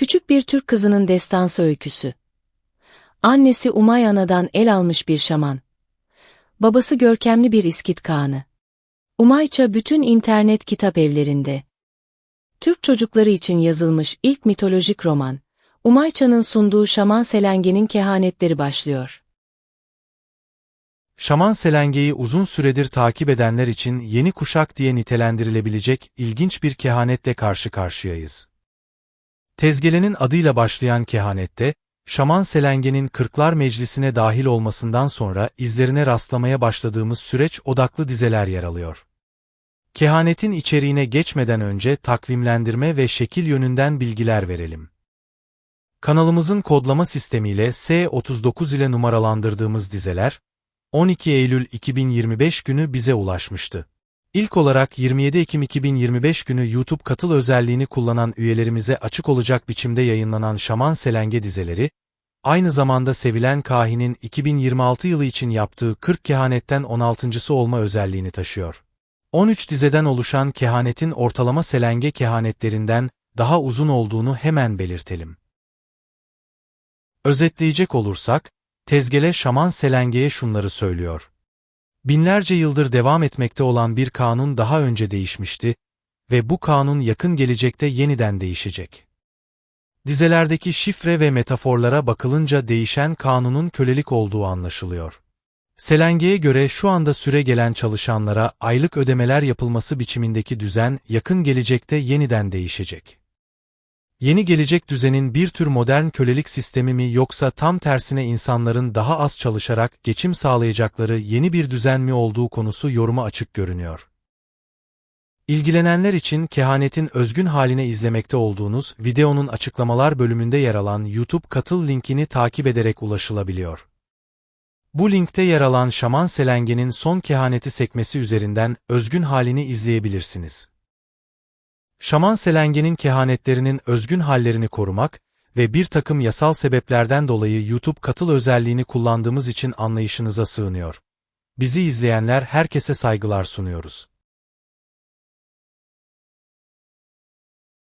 Küçük bir Türk kızının destansı öyküsü. Annesi Umay Ana'dan el almış bir şaman. Babası görkemli bir İskit Kağan'ı. Umayça bütün internet kitap evlerinde. Türk çocukları için yazılmış ilk mitolojik roman, Umayça'nın sunduğu Şaman Selenge'nin kehanetleri başlıyor. Şaman Selenge'yi uzun süredir takip edenler için yeni kuşak diye nitelendirilebilecek ilginç bir kehanetle karşı karşıyayız. Tezgelenin adıyla başlayan kehanette, Şaman Selenge'nin Kırklar Meclisi'ne dahil olmasından sonra izlerine rastlamaya başladığımız süreç odaklı dizeler yer alıyor. Kehanetin içeriğine geçmeden önce takvimlendirme ve şekil yönünden bilgiler verelim. Kanalımızın kodlama sistemiyle S39 ile numaralandırdığımız dizeler, 12 Eylül 2025 günü bize ulaşmıştı. İlk olarak 27 Ekim 2025 günü YouTube katıl özelliğini kullanan üyelerimize açık olacak biçimde yayınlanan Şaman Selenge dizeleri, aynı zamanda sevilen kahinin 2026 yılı için yaptığı 40 kehanetten 16.sı olma özelliğini taşıyor. 13 dizeden oluşan kehanetin ortalama selenge kehanetlerinden daha uzun olduğunu hemen belirtelim. Özetleyecek olursak, Tezgele Şaman Selenge'ye şunları söylüyor. Binlerce yıldır devam etmekte olan bir kanun daha önce değişmişti ve bu kanun yakın gelecekte yeniden değişecek. Dizelerdeki şifre ve metaforlara bakılınca değişen kanunun kölelik olduğu anlaşılıyor. Selenge'ye göre şu anda süre gelen çalışanlara aylık ödemeler yapılması biçimindeki düzen yakın gelecekte yeniden değişecek. Yeni gelecek düzenin bir tür modern kölelik sistemi mi yoksa tam tersine insanların daha az çalışarak geçim sağlayacakları yeni bir düzen mi olduğu konusu yoruma açık görünüyor. İlgilenenler için kehanetin özgün haline izlemekte olduğunuz videonun açıklamalar bölümünde yer alan YouTube katıl linkini takip ederek ulaşılabiliyor. Bu linkte yer alan Şaman Selenge'nin son kehaneti sekmesi üzerinden özgün halini izleyebilirsiniz. Şaman Selenge'nin kehanetlerinin özgün hallerini korumak ve bir takım yasal sebeplerden dolayı YouTube katıl özelliğini kullandığımız için anlayışınıza sığınıyor. Bizi izleyenler herkese saygılar sunuyoruz.